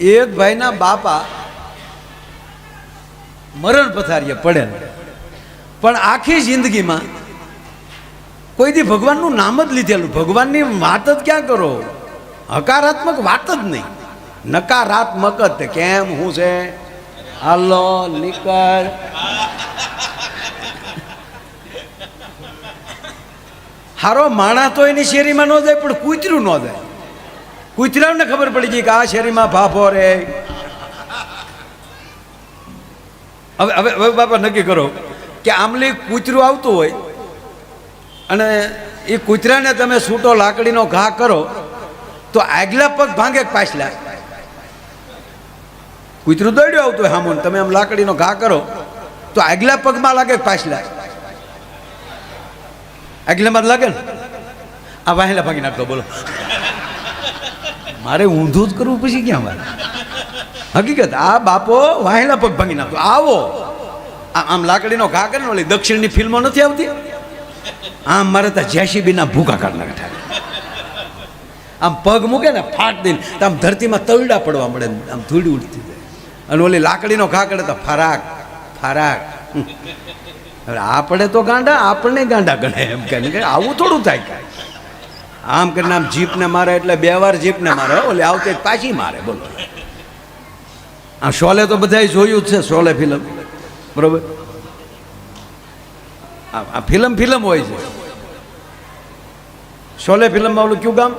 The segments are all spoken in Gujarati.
એક ભાઈના બાપા મરણ પથારીએ પડે પણ આખી જિંદગીમાં કોઈ દી ભગવાનનું નામ જ લીધેલું. ભગવાનની વાત જ ક્યાં કરો? હકારાત્મક વાત જ નહીં. નકારાત્મક જ કેમ? હું છે? હાલો, નીકળ. હારો માણા તો એની શેરીમાં ન જાય, પણ કૂતરું ન જાય. કૂતરાને ખબર પડી ગઈ કે આ શેરીમાં ફાફો રે. હવે હવે હવે બાપા નક્કી કરો કે આમલી કૂતરું આવતું હોય અને એ કૂતરાને તમે સૂટો, લાકડીનો ઘા કરો, તો આગલા પગ ભાંગે પાછલા? કૂતરું દોડ્યું આવતું હોય હામોન, તમે આમ લાકડીનો ઘા કરો, તો આગલા પગમાં લાગે પાછલા? આગલામાં લાગે ને? આ વાહેલા ભાગી નાખતો બોલો. મારે ઊંધું જ કરવું પછી ક્યાં મારે હકીકત, આ બાપો વાહેલા પગ ભાંગી નાખતો. આવો. આમ લાકડીનો ઘા કરીને ઓલી દક્ષિણની ફિલ્મો નથી આવતી? આમ મારે ત્યાં જેસીબીના ભૂકા કાઢ નાખતા આમ પગ મૂકે ને ફાટ દઈને, તો આમ ધરતીમાં તળડા પડવા મળે આમ ધૂળી ઉડતી જાય. અને ઓલી લાકડીનો ઘા કરે તો ફરાક ફરાક. હવે આપણે તો ગાંડા, આપણને ગાંડા ગણાય એમ કે આવું થોડું થાય કાંઈ. આમ કરીને આમ જીપને મારે એટલે બે વાર જીપને મારે. ઓલે આવતી પાછી મારે, બોલો. આ શોલે તો બધાય જોયું જ છે, શોલે ફિલ્મ. બરોબર? આ ફિલ્મ ફિલ્મ હોય છે. શોલે ફિલ્મમાં ઓલું કયું ગામ?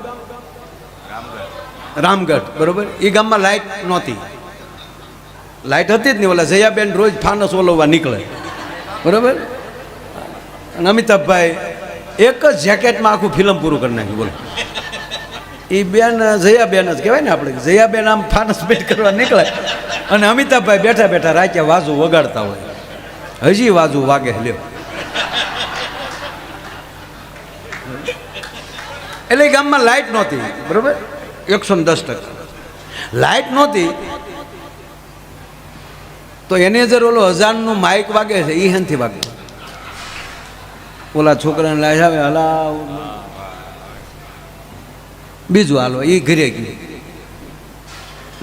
રામગઢ. બરોબર? એ ગામમાં લાઇટ નહોતી. લાઇટ હતી જ નહીં, ઓલા જયાબેન રોજ ફાનસ ઓલવવા નીકળે. બરોબર? અમિતાભભાઈ એક જ જેકેટમાં આખું ફિલ્મ પૂરું કરી નાખ્યું, બોલો. એ બેન, જયાબેન જ કહેવાય ને આપણે, જયાબેન આમ ફાનસ પેટ કરવા નીકળે અને અમિતાભભાઈ બેઠા બેઠા રાખ્યા વાજુ વગાડતા હોય. હજી વાજુ વાગે લ્યો. એટલે ગામમાં લાઇટ નહોતી, બરોબર? એકસો દસ ટકા. લાઇટ નહોતી, તો એને અંદર ઓલો હજારનું માઇક વાગે છે એ હેનથી વાગે ઓલા છોકરાને લાજ આવે, હલાવ. બીજું હાલો એ ઘરે ગયું.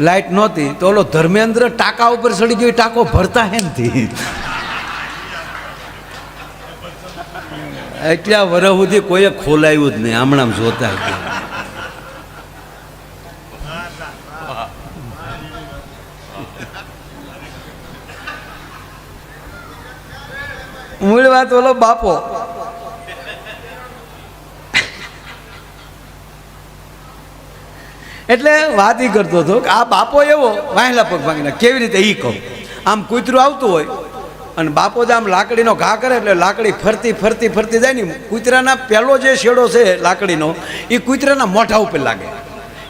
લાઇટ નહોતી તો ઓલો ધર્મેન્દ્ર ટાંકા ઉપર ચડી ગયો ટાંકો ભરતા હેનથી એટલા વર્ષ સુધી કોઈએ ખોલાયું જ નહીં, હમણાં જોતા મૂળ વાત ઓલો બાપો એટલે વાત એ કરતો હતો કે આ બાપો એવો વાહેલા પગ ભાંગીને કેવી રીતે એ કહું? આમ કૂતરું આવતું હોય અને બાપો આમ લાકડીનો ઘા કરે એટલે લાકડી ફરતી ફરતી ફરતી જાય ને કૂતરાના પહેલો જે શેડો છે લાકડીનો એ કૂતરાના મોઢા ઉપર લાગે.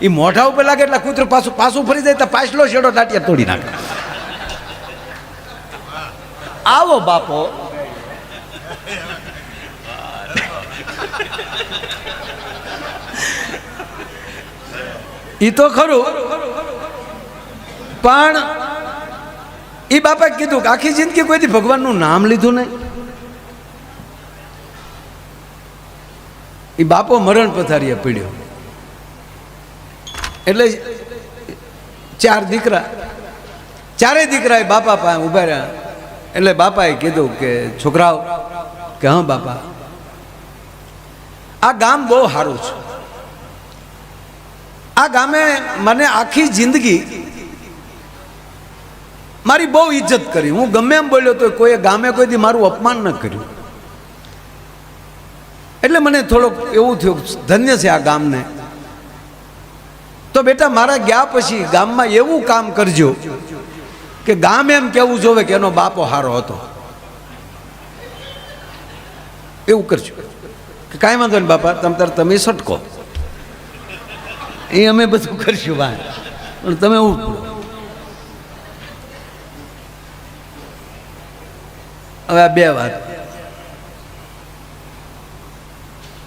એ મોઢા ઉપર લાગે એટલે કૂતરું પાછું પાછું ફરી જાય તો પાછલો શેડો ટાટિયા તોડી નાખે. આવો બાપો. એ તો ખરું. પણ એ બાપા કીધું કે આખી જિંદગી કોઈથી ભગવાનનું નામ લીધું નહીં. એ બાપો મરણ પથારીએ પીડ્યો. એટલે ચાર દીકરા, ચારેય દીકરા એ બાપા પાસે ઊભા રહ્યા. એટલે બાપાએ કીધું કે, છોકરાઓ, કે હા બાપા, આ ગામ બહુ સારું છે. આ ગામે મને આખી જિંદગી મારી બહુ ઇજ્જત કરી. હું ગમે એમ બોલ્યો તો કોઈએ ગામે કોઈ દી મારું અપમાન ન કર્યું. એટલે મને થોડોક એવું થયું ધન્ય છે આ ગામને. તો બેટા મારા ગયા પછી ગામમાં એવું કામ કરજો કે ગામ એમ કેવું જોવે કે એનો બાપો હારો હતો. એવું કરજો. કે કાંઈ વાંધો નહીં બાપા, તમ તાર તમે સટકો. એ અમે બધું કરશું વાત પણ તમે હવે આ બે વાત.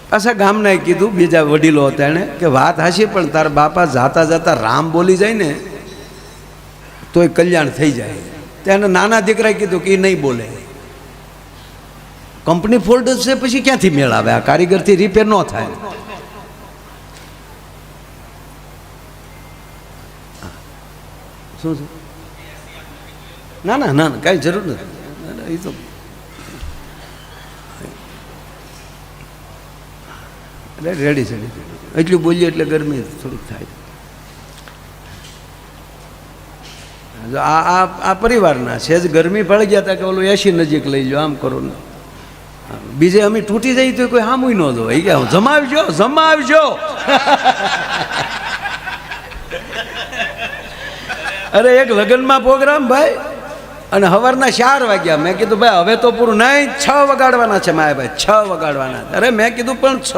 પાછા ગામનાએ કીધું, બીજા વડીલો હતા એણે, કે વાત હાશી પણ તાર બાપા જાતા જાતા રામ બોલી જાય ને, તોય કલ્યાણ થઈ જાય. ત્યાં નાના દીકરાએ કીધું કે એ નહીં બોલે. કંપની ફોલ્ડ છે, પછી ક્યાંથી મેળ આવે આ કારીગરથી રિપેર ન થાય. શું છે? ના ના ના કાંઈ જરૂર નથી. એ તો એટલે રેડી છે એટલું બોલીએ એટલે ગરમી થોડીક થાય. આ આ આ પરિવારના છે, જ ગરમી પડી ગયા હતા કે ઓલું એસી નજીક લઈ જાઓ આમ કરો ને. બીજે અમે તૂટી જઈએ તો કોઈ હામુય ન દો એ કે, જમાવજો જમાવજો. અરે, એક લગ્નમાં પ્રોગ્રામ ભાઈ, અને સવારના ચાર વાગ્યા. મેં કીધું, ભાઈ, હવે તો પૂરું નહીં, છ વગાડવાના છે માયા ભાઈ, છ વગાડવાના અરે, મેં કીધું, પણ છ,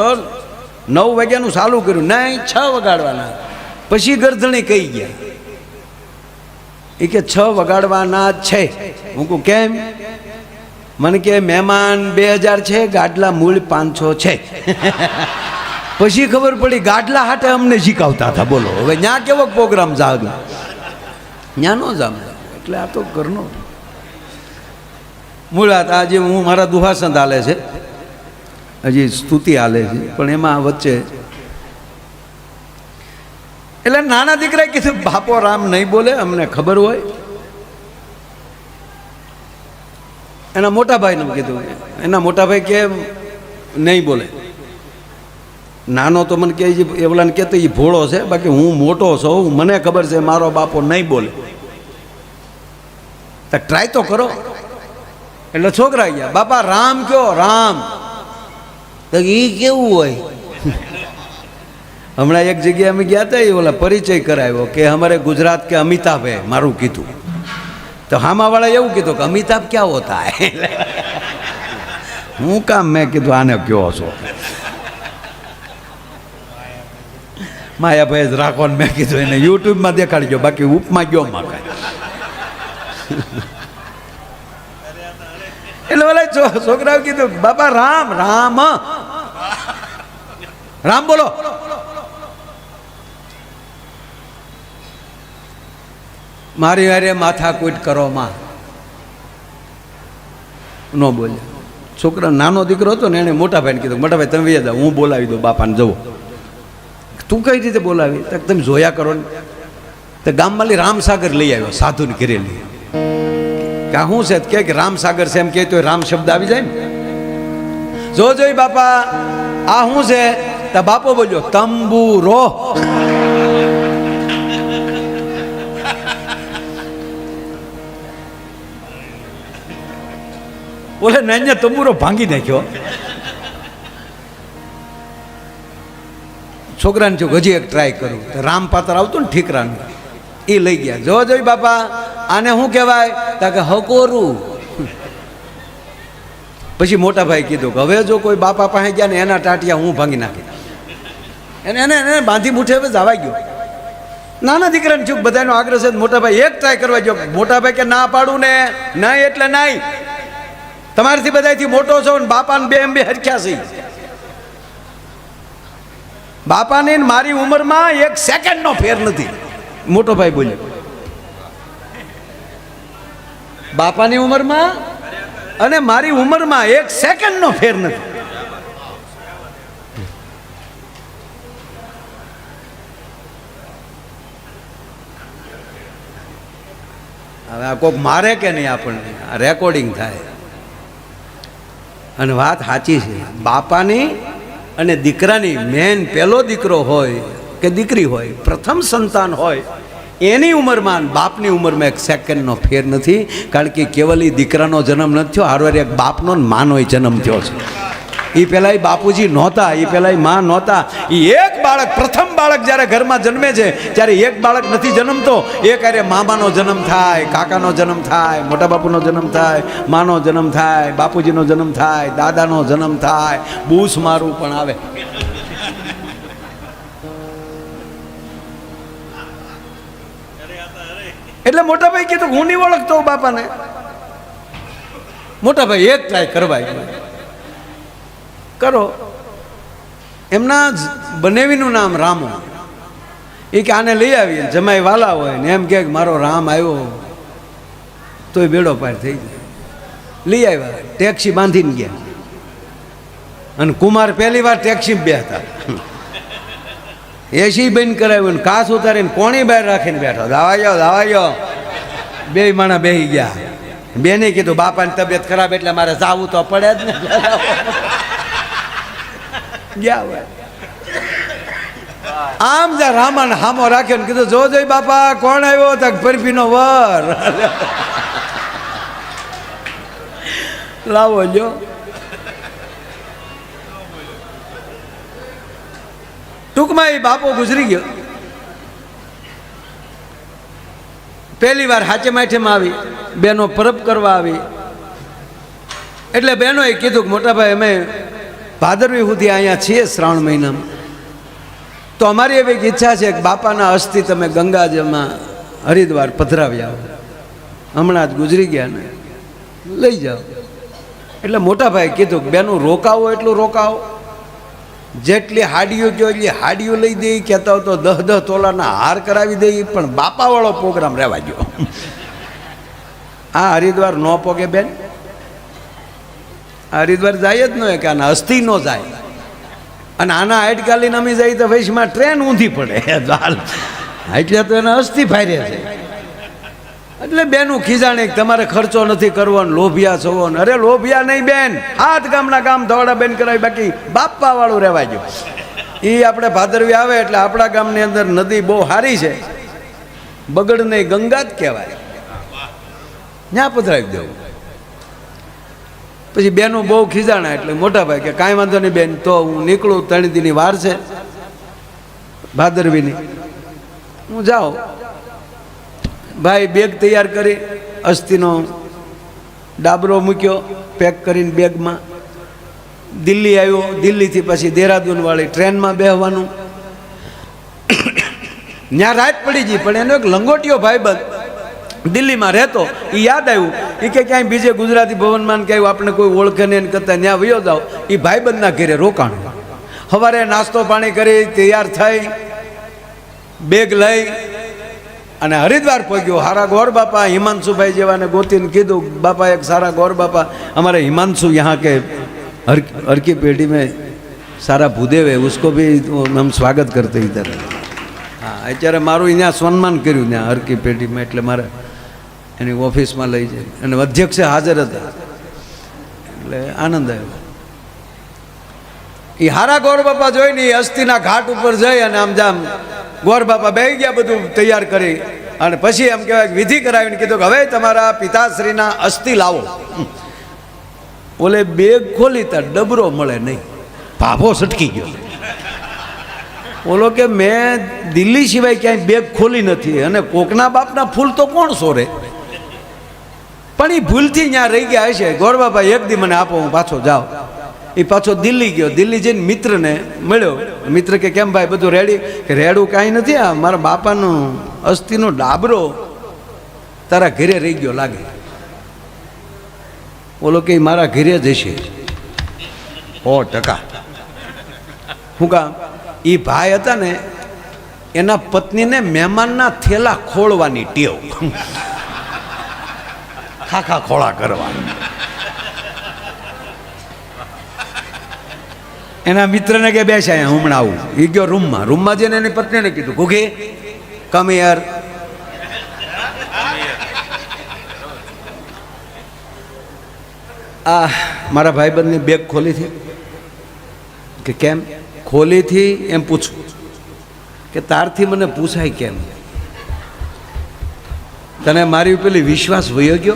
નવ વાગ્યાનું ચાલુ કર્યું. નહીં, છ વગાડવાના. પછી ગરધણી કહી ગયા. એ કે, છ વગાડવાના છે. હું કહું, કેમ? મને કે, મહેમાન બે હજાર છે, ગાડલા મૂળ પાંચસો છે. પછી ખબર પડી, ગાડલા હાટે અમને શીખવતા હતા. બોલો, હવે ત્યાં કેવો પ્રોગ્રામ જાગ ત્યાં નો જામ એટલે આ તો ઘરનો મુળાત આજે હું મારા દુહાસંત હાલે છે હજી સ્તુતિ હાલે છે પણ એમાં વચ્ચે એટલે નાના દીકરાએ કીધું બાપો રામ નહીં બોલે અમને ખબર હોય. એના મોટા ભાઈને કીધું એના મોટા ભાઈ કે નહીં બોલે. નાનો તો મને કહે છે, એવલાને કહેતો એ ભોળો છે, બાકી હું મોટો છું મને ખબર છે, મારો બાપો નહીં બોલે. તો ટ્રાય તો કરો. એટલે છોકરા ગયા, બાપા, રામ કયો, રામ. તો એ કેવું હોય? હમણાં એક જગ્યાએ અમે ગયા હતા એ ઓલા પરિચય કરાવ્યો કે અમારે ગુજરાત કે અમિતાભ હે મારું કીધું. તો હામાવાળા એવું કીધું કે, અમિતાભ ક્યાં હોતા? હું કામ મેં કીધું, આને કયો છો? માયાભાઈ જ રાખો ને મેં કીધું એને યુટ્યુબમાં દેખાડજો, બાકી ઉપમા ગયો માં કાંઈ એટલે ઓલા છોકરાઓ કીધું, બાપા, રામ રામ. રામ બોલો. મારી હારે માથાકૂટ કરો માં ન બોલે. છોકરા નાનો દીકરો હતો ને, એને મોટા ભાઈને કીધું મોટા ભાઈ તમે જાઓ, હું બોલાવી દઉં બાપાને જવો તું કઈ રીતે બોલાવી? તો તમે જોયા કરો ને. તો ગામમાંથી રામસાગર લઈ આવ્યો, સાધુને ઘેરે લઈ કે શું છે? કે રામસાગર છે એમ કહે તો રામ શબ્દ આવી જાય ને. જો જોઈ બાપા, આ શું છે? તો બાપો બોલ્યો તંબુ રો બોલે, ને તંબુરો ભાંગી નાખ્યો. છોકરાને જો હજી એક ટ્રાય કરું. તો રામ પાત્ર આવતું ને ઠીકરાનું. એ લઈ ગયા. જો જોઈ બાપા, આને શું કહેવાય? તા કે હકોરું. પછી મોટા ભાઈ કીધું કે હવે જો કોઈ બાપા પાસે ગયા ને એના ટાટિયા હું ભાંગી નાખી એને એને એને બાંધી મૂઠે હવે જવાઈ ગયો. નાના દીકરાને ચૂક બધાનો આગ્રહ છે મોટા ભાઈ એક ટ્રાય કરવા ગયો. મોટા ભાઈ કે ના પાડું ને, નહીં એટલે નહીં. તમારાથી બધાથી મોટો છો ને બાપાને બે એમ બે હરખ્યા છે. બાપાની મારી ઉંમરમાં એક સેકન્ડનો ફેર નથી. મોટો ભાઈ બોલ્યો બાપાની ઉંમરમાં અને મારી ઉંમરમાં એક સેકન્ડનો ફેર નથી. હવે આ કોક મારે કે નહીં આપણને? આ રેકોર્ડિંગ થાય. અને વાત સાચી છે. બાપાની અને દીકરાની મેન પહેલો દીકરો હોય કે દીકરી હોય, પ્રથમ સંતાન હોય, એની ઉંમરમાં બાપની ઉંમરમાં એક સેકન્ડનો ફેર નથી, કારણ કે કેવલ એ દીકરાનો જન્મ નથી થયો હારવાર એક બાપનો માનો જન્મ થયો છે. એ પહેલાં બાપુજી નહોતા એ પહેલાં માં નહોતા એ એક બાળક પ્રથમ બાળક જ્યારે ઘરમાં જન્મે છે, ત્યારે એક બાળક નથી જન્મતો એક અરે મામાનો જન્મ થાય, કાકાનો જન્મ થાય મોટા બાપુનો જન્મ થાય, માનો જન્મ થાય, બાપુજીનો જન્મ થાય, દાદાનો જન્મ થાય, બૂસ મારું પણ આવે. એટલે મોટા ભાઈ કીધું હું નહીં ઓળખતો બાપાને. મોટા ભાઈ એક ટ્રાય કરવા કરો. એમના જ બનેવીનું નામ રામો. એ કે આને લઈ આવીએ, જમાઈ વાલા હોય ને એમ કે મારો રામ આવ્યો તોય બેડો પાર થઈ જાય લઈ આવ્યા, ટેક્સી બાંધીને ગયા. અને કુમાર પહેલી વાર ટેક્સી બેઠા. એસી બંધ કરાવ્યું અને કાસ ઉતારીને કોણી બહાર રાખીને બેઠો. દાવાયો દાવાયો બે માણા બેહી ગયા. બેને કીધું, બાપાની તબિયત ખરાબ એટલે મારે જાવું તો પડે જ ને. ગયા હોય આમ જા રામાને હામો રાખ્યો ને કીધું જો જોઈ બાપા કોણ આવ્યો તો પરફીનો વર લાવો જો ટૂંકમાં એ બાપો ગુજરી ગયો પહેલી વાર હાચે માઠેમાં આવી બેનો પરબ કરવા આવી એટલે બહેનોએ કીધું કે મોટાભાઈ અમે ભાદરવી સુધી અહીંયા છીએ શ્રાવણ મહિનામાં. તો અમારી એવી ઈચ્છા છે કે બાપાના અસ્થિ તમે ગંગાજમાં હરિદ્વાર પધરાવી આવો હમણાં જ ગુજરી ગયા ને. લઈ જાઓ. એટલે મોટાભાઈ કીધું કે બેનું રોકાવો એટલું રોકાવો. જેટલી હાડીઓ કહો એટલી હાડીઓ લઈ દઈ કહેતા હોય તો દહ દહ તોલાના હાર કરાવી દઈ પણ બાપાવાળો પ્રોગ્રામ રહેવા ગયો આ હરિદ્વાર ન પોગે બેન. આ હરિદ્વાર જાય જ ન કે આના અસ્થિ ન જાય. અને આના હાઈટકાલી નમી જાય તો વૈશમાં ટ્રેન ઊંધી પડે. એટલે તો એના અસ્થિ ફાયરે છે. એટલે બેનું ખીજાણે એક, તમારે ખર્ચો નથી કરવો ને લોભિયા છો ને અરે લોભિયા નહીં બેન, હાથ ગામના કામ ધોળા બેન કરાવી, બાકી બાપા વાળું રહેવા ગયો એ આપણે ભાદરવી આવે એટલે આપણા ગામની અંદર નદી બહુ સારી છે. બગડ નહીં ગંગા જ કહેવાય. ત્યાં પધરાવી દેવું. પછી બેનો બહુ ખીજાણા એટલે મોટા ભાઈ કે કાંઈ વાંધો નહીં બેન, તો હું નીકળું ત્રણ દીની વાર છે. ભાદરવીની. હું જાઉં. ભાઈ બેગ તૈયાર કરી, અસ્થિનો ડાબરો મૂક્યો, પેક કરીને બેગમાં. દિલ્હી આવ્યો, દિલ્હીથી પછી દેહરાદૂનવાળી ટ્રેનમાં બેહવાનું. ત્યાં રાત પડી ગઈ, પણ એનો એક લંગોટિયો ભાઈબંધ દિલ્હીમાં રહેતો એ યાદ આવ્યું. એ કે ક્યાંય બીજે ગુજરાતી ભવનમાં કે આપણે કોઈ ઓળખે નહીં કરતાં ત્યાં વયો જાઓ. એ ભાઈબંધના ઘેરે રોકાણ. સવારે નાસ્તો પાણી કરી, તૈયાર થઈ, બેગ લઈ, અને હરિદ્વાર પહોંચ્યો. સારા ગોર બાપા હિમાંશુભાઈ જેવાને ગોતીને કીધું, બાપા, એક સારા ગોર બાપા અમારે હિમાંશુ યહાં કે હર હરકી પેઢી મેં સારા ભૂદેવ, ઉસકો ભી હમ સ્વાગત કરતે ઇધર હા, અત્યારે મારું અહીંયા સન્માન કર્યું ત્યાં હરકી પેઢીમાં, એટલે મારે એની ઓફિસમાં લઈ જાય. અને અધ્યક્ષે હાજર હતા. એટલે આનંદ આવ્યો. એ હારા ગોર બાપા જોઈને એ અસ્થિના ઘાટ ઉપર જઈ અને આમ જામ ગોર બાપા બેહી ગયા બધું તૈયાર કરી. અને પછી એમ કહેવાય વિધિ કરાવીને કીધું કે હવે તમારા પિતાશ્રીના અસ્થિ લાવો. ઓલે બેગ ખોલી ત્યાં ડબરો મળે નહીં. ભાભો સટકી ગયો. ઓલો કે મેં દિલ્હી સિવાય ક્યાંય બેગ ખોલી નથી. અને કોકના બાપના ફૂલ તો કોણ સોરે? પણ એ ભૂલથી ત્યાં રહી ગયા હશે. ગોળબાભાઈ એક દી મને આપો, હું પાછો જાઉં. એ પાછો દિલ્હી ગયો. દિલ્હી જઈને મિત્રને મળ્યો. મિત્ર કે, કેમ ભાઈ, બધું રેડી કે, રેડું કાંઈ નથી. આ મારા બાપાનો અસ્થિનો ડાબરો તારા ઘરે રહી ગયો લાગે. ઓલો કે મારા ઘરે જશે ઓ ટકા. શું કામ? એ ભાઈ હતા ને, એના પત્નીને મહેમાનના થેલા ખોળવાની ટેવ. ખાખા ખોળા કરવા. એના મિત્રને કે બેસે અહીંયા હમણાં આવું એ ગયો રૂમમાં. રૂમમાં જઈને એની પત્નીને કીધું ઘૂઘી કમ યાર આ મારા ભાઈબંધની બેગ ખોલી થી કે કેમ? ખોલીથી એમ પૂછું. કે તારથી મને પૂછાય કેમ? તને મારી પેલી વિશ્વાસ વયો ગયો?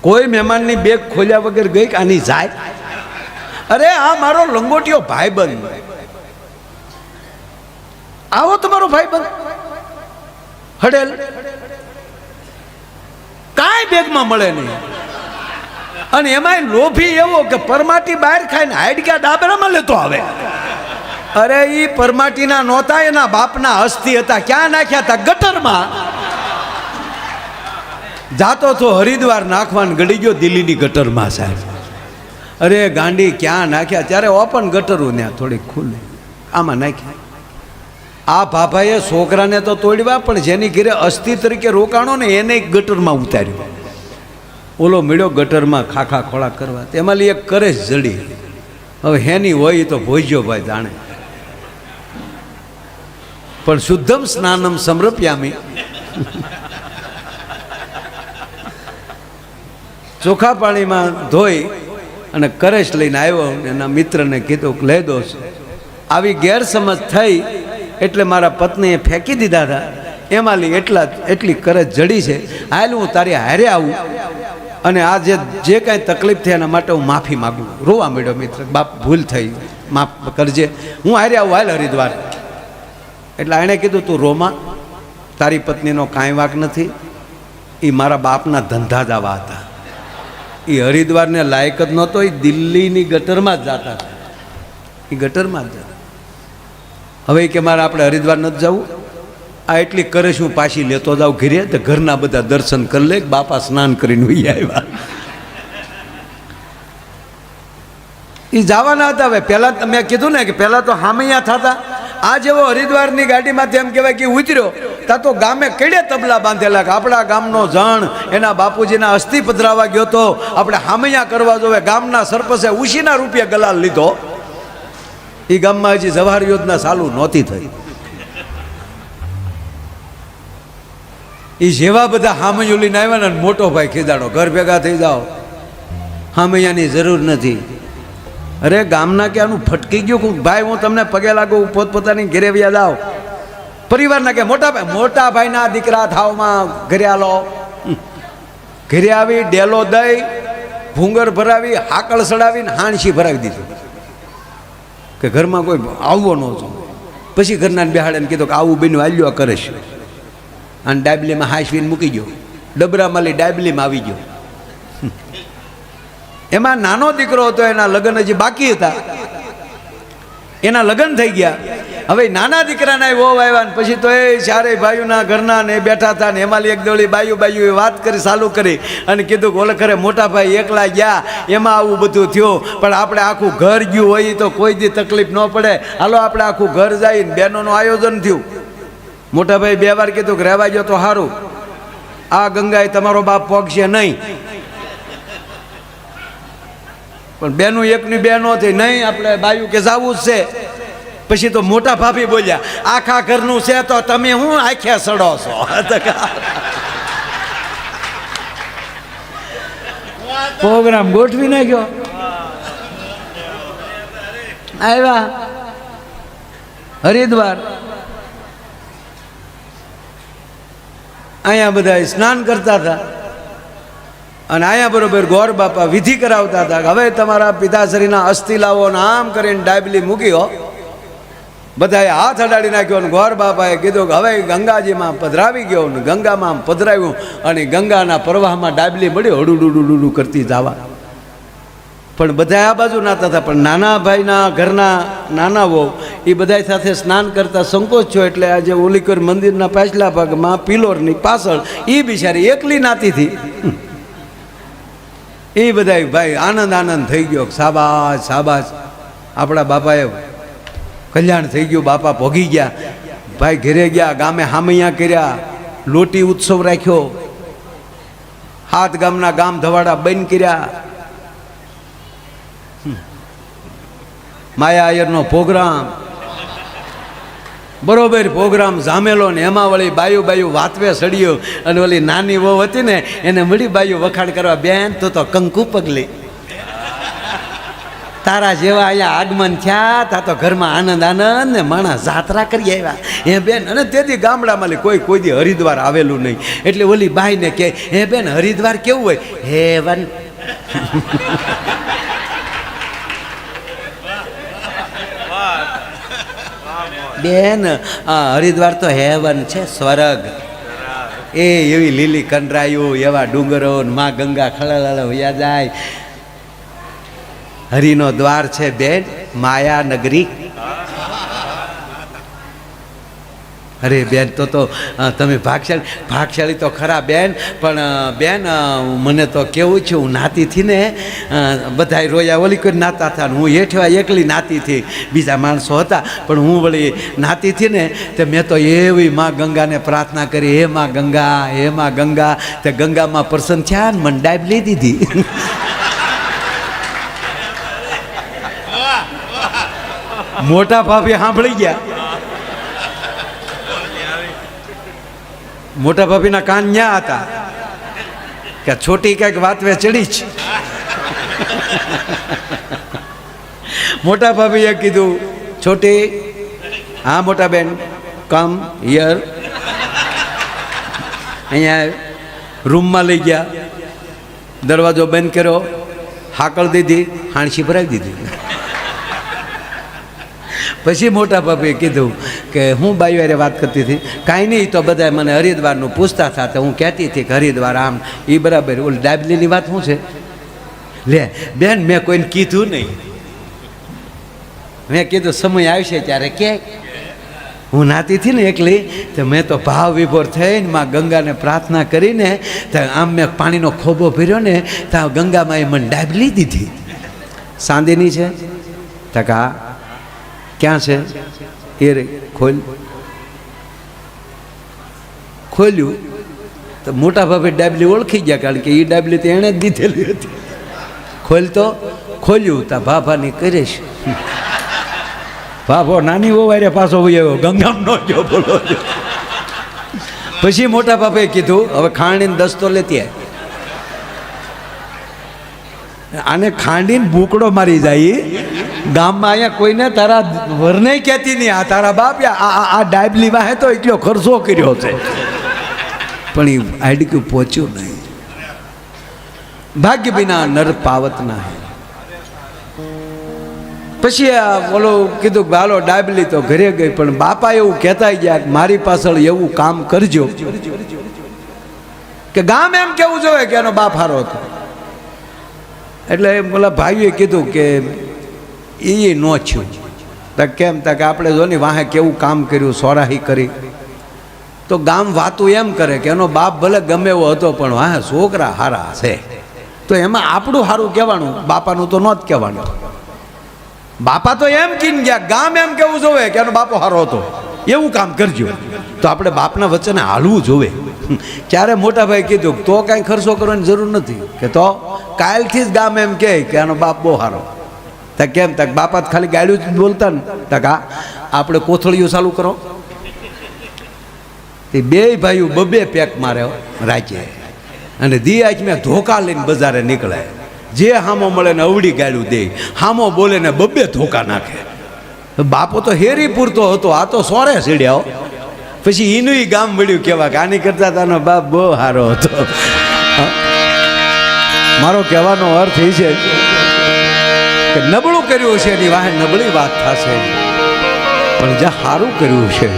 કોઈ મહેમાનની બેગ ખોલ્યા વગર ગઈ કે આની જાય? અરે, આ મારો લંગોટિયો ભાઈબંધ. આવો તમારો ભાઈબંધ. હડેલ. કાંઈ બેગમાં મળે નહીં. અને એમાંય લોભી એવો કે પરમાટી બહાર ખાઈને હાડક્યા ડાબરામાં લેતો આવે. અરે એ પરમાટીના નહોતા, એના બાપના અસ્થિ હતા. ક્યાં નાખ્યા હતા? ગટરમાં. જાતો તો હરિદ્વાર નાખવાન ગળી ગયો દિલ્હીની ગટરમાં સાહેબ. અરે ગાંડી ક્યાં નાખ્યા? ત્યારે ઓપન ગટરું ત્યાં થોડીક ખુલ્લી આમાં નાખ્યા. આ ભાભાએ છોકરાને તો તોડવા પણ જેની ઘરે અસ્થિ તરીકે રોકાણો ને એને ગટરમાં ઉતાર્યો. ઓલો મળ્યો ગટરમાં ખાખા ખોળા કરવા. તેમાં એક કરે જડી. હવે હેની હોય તો ભોજ્યો ભાઈ જાણે. પણ શુદ્ધમ સ્નાનમ સમર્પ્યામી. ચોખા પાણીમાં ધોઈ અને કરેશ લઈને આવ્યો એના મિત્રને કીધું કે લઈ દો આવી ગેરસમજ થઈ એટલે મારા પત્નીએ ફેંકી દીધા હતા. એમાં લી એટલા, એટલી કરજ જડી છે. હાલ હું તારી હારે આવું અને આ જે જે કાંઈ તકલીફ થઈ એના માટે હું માફી માગું. રોવા માંડ્યો મિત્ર, બાપ, ભૂલ થઈ. માફ કરજે. હું હારે આવું, હાલ હરિદ્વાર. એટલે એણે કીધું, તું રોમા. તારી પત્નીનો કાંઈ વાંક નથી. એ મારા બાપના ધંધા જ આવા હતા. એ હરિદ્વારને લાયક જ નહોતો, એ દિલ્હીની ગટરમાં જ જતા હતા. એ ગટરમાં જ જતા હવે કે મારે આપણે હરિદ્વાર નથી જવું? આ એટલી કરે હું પાછી લેતો જાઉં ઘરે, તો ઘરના બધા દર્શન કરી લે, બાપા સ્નાન કરીને ઉઈ આવ્યા. એ જવાના હતા હવે. પહેલાં મેં કીધું ને કે પહેલાં તો હામૈયા થતા. આ જેવો હરિદ્વારની ગાડીમાંથી એમ કહેવાય કે ઉતર્યો. તા તો ગામે કેડે તબલા બાંધેલા કે આપણા ગામનો જણ એના બાપુજીના અસ્થિ પધરાવા ગયો તો આપણે હામૈયા કરવા જોવે ગામના સરપંચે ઉશીના રૂપિયા ગલાલ લીધો. એ ગામમાં હજી જવાહર યોજના ચાલુ નહોતી થઈ. એ જેવા બધા હામૈયું લઈને આવ્યા ને મોટો ભાઈ ખેદાડો ઘર ભેગા થઈ જાઓ. હામૈયાની જરૂર નથી. અરે ગામના કે આનું ફટકી ગયું ભાઈ હું તમને પગે લાગુ પોતપોતાની ઘેરે વ્યા જાઓ પરિવારના કે મોટા ભાઈ મોટા ભાઈના દીકરા થાવમાં ઘરે આલો. ઘરે આવી ડેલો દઈ, ભૂંગર ભરાવી, હાકળ સડાવીને હાણસી ભરાવી દીધું. કે ઘરમાં કોઈ આવવો ન હતો પછી ઘરના બેહાડે કીધું કે આવું બેન વાલ્યો કરે છે. અને ડાબલીમાં હાંસવીને મૂકી ગયો ડબરામાં લઈ ડાબલીમાં આવી ગયો એમાં નાનો દીકરો હતો, એના લગ્ન હજી બાકી હતા. એના લગ્ન થઈ ગયા. હવે નાના દીકરાના વહુ આવ્યા ને પછી તો એ ચારે ભાઈઓના ઘરના ને બેઠા હતા ને એમાં એક દોડી બાયુ બાયુ એ વાત કરી, ચાલુ કરી અને કીધું કે ઓલખરે મોટા ભાઈ એકલા ગયા, એમાં આવું બધું થયું. પણ આપણે આખું ઘર ગયું હોય તો કોઈ દી તકલીફ ન પડે. હાલો આપણે આખું ઘર જઈને બહેનોનું આયોજન થયું. મોટા ભાઈ બે વાર કીધું કે રહેવા ગયો તો સારું આ ગંગાએ તમારો બાપ પગશે નહીં. પણ બેનું એકની બે નો થઈ. નહીં, આપણે બાયું કે જવું જ છે. પછી તો મોટા ભાભી બોલ્યા, આખા ઘરનું છે તો તમે હું આખ્યા સડો છો? પ્રોગ્રામ ગોઠવી નાખ્યો. આવ્યા. હરિદ્વાર. અહીંયા બધા સ્નાન કરતા હતા. અને અહીંયા બરોબર ગોર બાપા વિધિ કરાવતા હતા હવે તમારા પિતાશ્રીના અસ્થિ લાવો ને આમ કરીને ડાયબલી મૂક્યો બધાએ હાથ અડાડી નાખ્યો અને ગોર બાપાએ કીધું કે હવે ગંગાજીમાં પધરાવી ગયો ને ગંગામાં પધરાવ્યું અને ગંગાના પ્રવાહમાં ડાબલી મળી હડુડુડુડુડુ કરતી જવા. પણ બધા આ બાજુ નાતા હતા, પણ નાના ભાઈના ઘરના નાના વહુ એ બધા સાથે સ્નાન કરતા સંકોચ છો એટલે આજે ઓલીકર મંદિરના પાછલા ભાગમાં પિલોરની પાછળ એ બિચારી એકલી નાતી હતી. એ બધા ભાઈ આનંદ આનંદ થઈ ગયો. સાબાસ સાબાસ આપણા બાપાએ કલ્યાણ થઈ ગયું. બાપા ભોગી ગયા. ભાઈ ઘરે ગયા, ગામે હામૈયા કર્યા, લોટી ઉત્સવ રાખ્યો. હાથ ગામના ગામ ધવાડા બંધ કર્યા. માયા આયરનો પ્રોગ્રામ. બરોબર પ્રોગ્રામ જામેલો ને એમાં વળી બાયું બાયું વાતવે સડ્યો અને ઓલી નાની વહુ હતી ને, એને મળી બાયું વખાણ કરવા, બેન, તો તો કંકુ પગલી. તારા જેવા અહીંયા આગમન થયા, તા તો ઘરમાં આનંદ આનંદ ને માણસ જાત્રા કરી આવ્યા. હે બેન, અને તેથી ગામડામાં કોઈ કોઈ દી હરિદ્વાર આવેલું નહીં. એટલે ઓલી બાઈને કે હે બેન, હરિદ્વાર કેવું હોય? હે વન. બેન હરિદ્વાર તો હેવન છે, સ્વર્ગ. એ એવી લીલી કંડરાયું, એવા ડુંગરો મા ગંગા ખળાલા વયા જાય. હરિનો દ્વાર છે બેન માયા નગરી અરે બેન તો તો તમે ભાગશાળી ભાગશાળી તો ખરા બેન પણ બેન મને તો કેવું છે હું નાતીથી ને બધા રોયા ઓલી કોઈ નાતા હતા હું હેઠવા એકલી નાતીથી બીજા માણસો હતા પણ હું વળી નાતીથી ને તે મેં તો એવી માં ગંગાને પ્રાર્થના કરી હે માં ગંગા હે માં ગંગા. તે ગંગામાં પ્રસન્ન થયા ને મને ડાઈબ લઈ દીધી. મોટા ભાભી સાંભળી ગયા. મોટા ભાભીના કાન ન્યા હતા. કે છોટી કંઈક વાત વે ચડી જ. મોટા ભાભીએ કીધું, છોટી, હા મોટા બેન કમ હિયર અહીંયા રૂમમાં લઈ ગયા. દરવાજો બંધ કર્યો. હાકળ દીધી હાણસી ભરાવી દીધી. પછી મોટા ભાભીએ કીધું કે હું બાઈવારે વાત કરતી હતી. કાંઈ નહીં, તો બધા મને હરિદ્વારનું પૂછતા હતા, તો હું કહેતી હતી કે હરિદ્વાર આમ એ બરાબર, ઓલી ડાબલીની વાત શું છે? લે, બેન, મેં કોઈને કીધું નહીં. મેં કીધું, સમય આવશે ત્યારે ક્યાંય હું નાતી હતી ને એકલી, તો મેં તો ભાવ વિભોર થઈને માં ગંગાને પ્રાર્થના કરીને આમ મેં પાણીનો ખોબો ભર્યો ને ત્યાં ગંગામાં એ મને ડાબલી દીધી. સાંદીની છે? તકા ક્યાં છે એ રે ખોલ ખોલ્યું તો મોટા ભાભે ડાબલી ઓળખી ગયા કારણ કે એ ડાબલી તો એણે જ દીધેલી હતી ખોલતો ખોલ્યું તા ભાભાની કરીશ ભાભો નાની ઓવારે પાછો આવ્યો ગંગામ નો જો બોલો પછી મોટા બાપે કીધું હવે ખાંડીને દસ્તો લેતી આને ખાંડીને ભૂકડો મારી જાય ગામમાં અહીંયા કોઈને તારા વરને કહેતી નહીં. આ તારા બાપ આ, આ- ડાયબલી વાહે તો એટલો ખર્ચો કર્યો છે. પણ એ આઈડીક્યુ પહોંચ્યું નહીં. ભાગ્ય વિના નર પાવત ના પછી આ બોલો કીધું કે હાલો ડાબલી તો ઘરે ગઈ, પણ બાપા એવું કહેતા ગયા કે મારી પાછળ એવું કામ કરજો. કે ગામ એમ કેવું જોઈએ કે એનો બાપ હારો હતો. એટલે પેલા ભાઈએ કીધું કે એ ન થયું. તો કેમ? તા કે આપણે જો ને વાહે કેવું કામ કર્યું, સોરાહી કરી. તો ગામ વાતું એમ કરે કે એનો બાપ ભલે ગમે એવો હતો, પણ વાહે છોકરા હારા છે. તો એમાં આપણું સારું કહેવાનું, બાપાનું તો ન જ કહેવાનું. બાપા તો એમ કીન ગયા, ગામ એમ કેવું જોવે કે એનો બાપો હારો હતો. એવું કામ કરજો. તો આપણે બાપના વચ્ચેને હાલવું જોવે. ક્યારે મોટા ભાઈ કીધું, તો કાંઈ ખર્ચો કરવાની જરૂર નથી. કે તો કાલથી જ ગામ એમ કહે કે આનો બાપ બહુ હારો. તા કેમ? તક બાપા ખાલી ગાડ્યું જ બોલતા ને. તક હા આપણે કોથળીઓ ચાલુ કરો. તે બે ભાઈઓ બબે પેક મારે રાખે અને દી મેં ધોકા લઈને બજારે નીકળે જે હામો મળે ને અવડી ગાડ્યું દે. હામો બોલે ને બબે ધોકા નાખે. બાપો તો હેરી પૂરતો હતો, આ તો સોરે સીડ્યાઓ પછી એનું ગામ મળ્યું કેવા કે આની કરતા તાનો બાપ બહુ સારો હતો. મારો કહેવાનો અર્થ એ છે કે નબળું કર્યું છે એની વાહે નબળી વાત થશે. પણ જ્યાં સારું કર્યું છે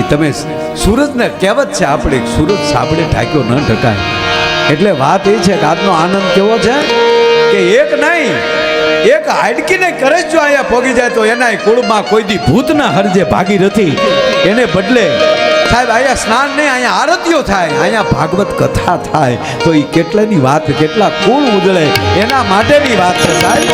એ તમે સૂરજને કહેવત છે આપણે, સૂરજ સાંભળે ઢાંક્યો ન ઢકાય. એટલે વાત એ છે કે આજનો આનંદ કેવો છે? કે એક નહીં, એક હાડકીને કરે જો અહીંયા પોગી જાય તો એના કુળમાં કોઈ દી ભૂતના હરજે ભાગીરથી એને બદલે સાહેબ, અહીંયા સ્નાન નહીં, અહીંયા આરતીઓ થાય, અહીંયા ભાગવત કથા થાય. તો એ કેટલાની વાત, કેટલા કુળ ઉજળે, એના માટેની વાત છે સાહેબ.